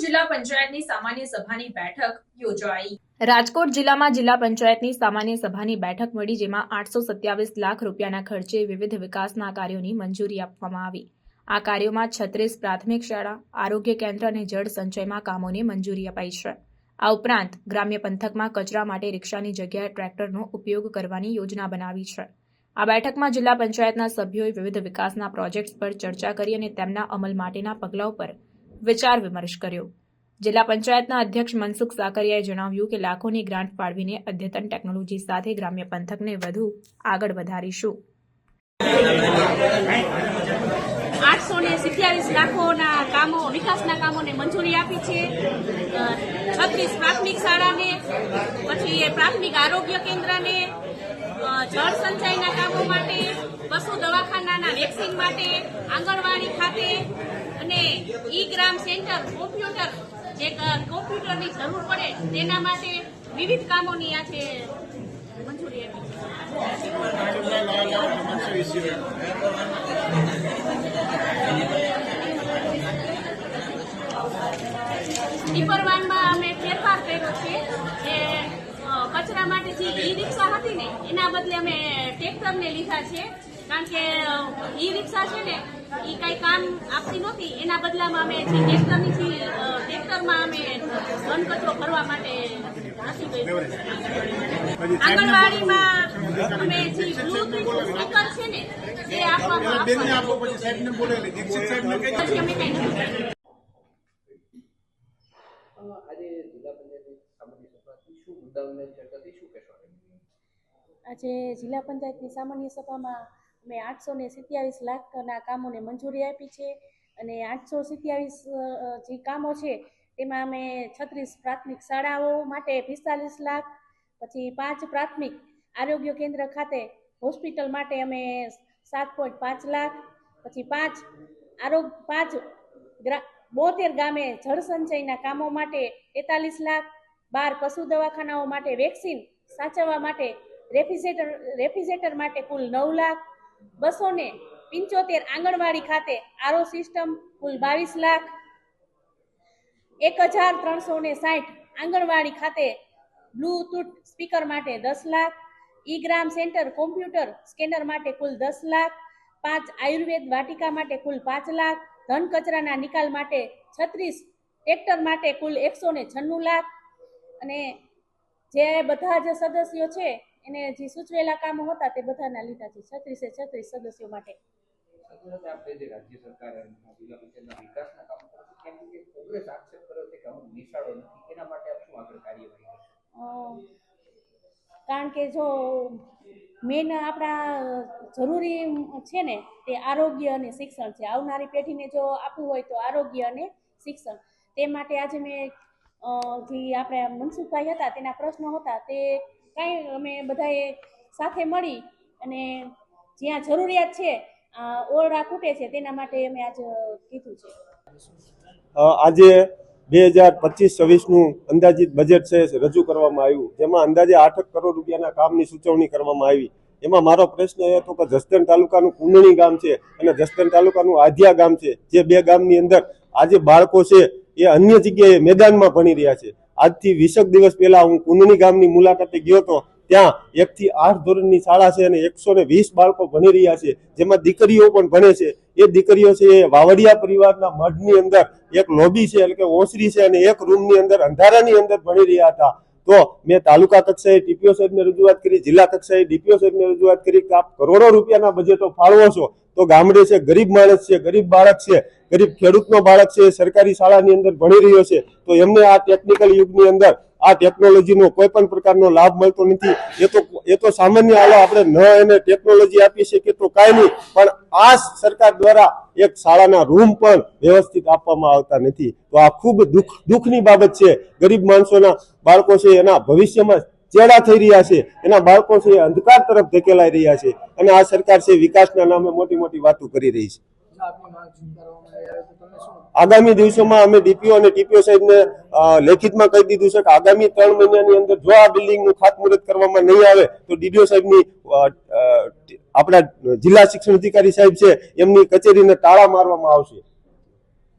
જિલ્લા પંચાયતની સામાન્ય સભાની બેઠક યોજાઈ. રાજકોટ જિલ્લામાં જિલ્લા પંચાયતની સામાન્ય સભાની બેઠક મળી, જેમાં આઠસો સત્યાવીસ લાખ રૂપિયાના ખર્ચે વિવિધ વિકાસના કાર્યોની મંજૂરી આપવામાં આવી. આ કાર્યોમાં છત્રીસ પ્રાથમિક શાળા, આરોગ્ય કેન્દ્ર અને જળ સંચયમાં કામોને મંજૂરી અપાઈ છે. આ ઉપરાંત ગ્રામ્ય પંથકમાં કચરા માટે રિક્ષાની જગ્યાએ ટ્રેક્ટરનો ઉપયોગ કરવાની યોજના બનાવી છે. આ બેઠકમાં જિલ્લા પંચાયતના સભ્યોએ વિવિધ વિકાસના પ્રોજેક્ટ્સ પર ચર્ચા કરી અને તેમના અમલ માટેના પગલાઓ પર વિચાર વિમર્શ કર્યો. જિલ્લા પંચાયતના અધ્યક્ષ મનસુખ સાકરિયાએ જણાવ્યું કે લાખોની ગ્રાન્ટ ફાળવીને અદ્યતન ટેકનોલોજી સાથે ગ્રામ્ય પંથકને વધુ આગળ વધારીશું. આઠસો ને સિત્યાવીસ લાખોના કામો, વિકાસના કામોને મંજૂરી આપી છે. છત્રીસ પ્રાથમિક શાળાને, પછી પ્રાથમિક આરોગ્ય કેન્દ્રને જળ સંચયના કામો માટે પશુ દવાખાનાના વેક્સિન માટે આંગણવાડી ખાતે અને ઈ ગ્રામ સેન્ટર કોમ્પ્યુટર જે કોમ્પ્યુટરની જરૂર પડે તેના માટે વિવિધ કામોની આ છે મંજૂરી આપી. છે અમે ફેરફાર કર્યો છે કે કચરા માટે જે ઈ રિક્ષા હતી ને, એના બદલે અમે ટ્રેક્ટરને લીધા છે. કારણ કે ઈ રિક્ષા છે ને એ કઈ કામ આપતી નહોતી. એના બદલામાં અમે જે ટ્રેક્ટરની ટ્રેક્ટરમાં અમે ઘન કચરો ભરવા માટે આંગણવાડીમાં અમે જે બ્લૂટૂથ સ્પીકર છે ને એ આપવામાં આપો પછી સાહેબને દીક્ષિત પછી અમે કઈ આજે જિલ્લા પંચાયતની સામાન્ય સભામાં અમે આઠસો ને સિત્યાવીસ લાખના કામોને મંજૂરી આપી છે અને આઠસો સિત્યાવીસ જે કામો છે તેમાં અમે છત્રીસ પ્રાથમિક શાળાઓ માટે પિસ્તાલીસ લાખ, પછી પાંચ પ્રાથમિક આરોગ્ય કેન્દ્ર ખાતે હોસ્પિટલ માટે અમે સાત પોઈન્ટ પાંચ લાખ, પછી પાંચ આરોગ્ય પાંચ ગ્રા, બોતેર ગામે જળ સંચયના કામો માટે તેતાલીસ લાખ, બાર પશુ દવાખાનાઓ માટે વેક્સિન સાચવવા માટે રેફ્રિજરેટર રેફ્રિજરેટર માટે કુલ નવ લાખ બસો ને પંચોતેર આંગણવાડી ખાતે આરો સિસ્ટમ કુલ બાવીસ લાખ એક હજાર ત્રણસો ને સાઠ આંગણવાડી ખાતે બ્લૂટૂથ સ્પીકર માટે દસ lakh e Gram centre computer scanner માટે કુલ દસ લાખ, પાંચ આયુર્વેદ વાટિકા માટે કુલ પાંચ લાખ, ધન કચરાના નિકાલ માટે છત્રીસ, ટ્રેક્ટર માટે કુલ એકસો ને છન્નું લાખ અને જે બધા જ સદસ્યો છે એને જે સૂચવેલા કામો હતા તે બધાના લીધા છે છત્રીસે છત્રીસ સદસ્યો માટે. કારણ કે જો મેન આપણા જરૂરી છે ને તે આરોગ્ય અને શિક્ષણ છે. આવનારી પેઢીને જો આપવું હોય તો આરોગ્ય અને શિક્ષણ. તે માટે આજે મેં જે આપણે મનસુખભાઈ હતા તેના પ્રશ્નો હતા તે કાંઈ અમે બધાએ સાથે મળી અને જ્યાં જરૂરિયાત છે ઓરડા ખૂટે છે, તેના માટે અમે આજ કીધું છે. આજે બે હજાર પચીસ છવ્વીસનું અંદાજિત બજેટ છે રજૂ કરવામાં આવ્યું. જેમાં અંદાજે આઠ કરોડ રૂપિયાના કામની સૂચવણી કરવામાં આવી. એમાં મારો પ્રશ્ન એ હતો કે જસદણ તાલુકાનું કુંડણી ગામ છે અને જસદણ તાલુકાનું આધ્યા ગામ છે. જે બે ગામની અંદર આજે બાળકો છે, એ અન્ય જગ્યાએ મેદાનમાં ભણી રહ્યા છે. આજથી વીસક દિવસ પહેલા હું કુંદની ગામની મુલાકાતે ગયો હતો. ત્યાં એકથી આઠ ધોરણની શાળા છે અને એકસો વીસ બાળકો ભણી રહ્યા છે. જેમાં દીકરીઓ પણ ભણે છે. એ દીકરીઓ છે એ વાવડિયા પરિવારના મઢની અંદર એક લોબી છે, એટલે કે ઓસરી છે અને એક રૂમની અંદર અંધારાની અંદર ભણી રહ્યા હતા. તો મેં તાલુકા કક્ષાએ ટીપીઓ સાહેબને રજૂઆત કરી, જિલ્લા કક્ષાએ ડીપીઓ સાહેબને રજૂઆત કરી કે આપ કરોડો રૂપિયાના બજેટો ફાળવો છો. તો ગામડે છે, ગરીબ માણસ છે, ગરીબ બાળક છે, ગરીબ ખેડૂતનો બાળક છે, એ સરકારી શાળાની અંદર ભણી રહ્યો છે, તો એમને આ ટેકનિકલ યુગની અંદર આ ટેકનોલોજીનો કોઈ પણ પ્રકારનો લાભ મળતો નથી. એ તો એ તો સામાન્ય હાલો આપણે ન એને ટેકનોલોજી આપી શકીએ તો કાંઈ નહીં, પણ આ સરકાર દ્વારા એક શાળાના રૂમ પણ વ્યવસ્થિત આપવામાં આવતા નથી. તો આ ખૂબ દુઃખ, દુઃખની બાબત છે. ગરીબ માણસોના બાળકો છે, એના ભવિષ્યમાં ચેડા થઈ રહ્યા છે, એના બાળકો છે અંધકાર તરફ ધકેલાઈ રહ્યા છે અને આ સરકાર છે વિકાસના નામે મોટી મોટી વાતો કરી રહી છે. આગામી દિવસોમાં અમે ડીપીઓ અને ટીપીઓ સાહેબને લેખિતમાં કહી દીધું છે કે આગામી ત્રણ મહિનાની અંદર જો આ બિલ્ડિંગનું ખાતમુહૂર્ત કરવામાં નહીં આવે, તો ડીડીઓ સાહેબની આપણા જિલ્લા શિક્ષણ અધિકારી સાહેબ છે એમની કચેરીને તાળા મારવામાં આવશે.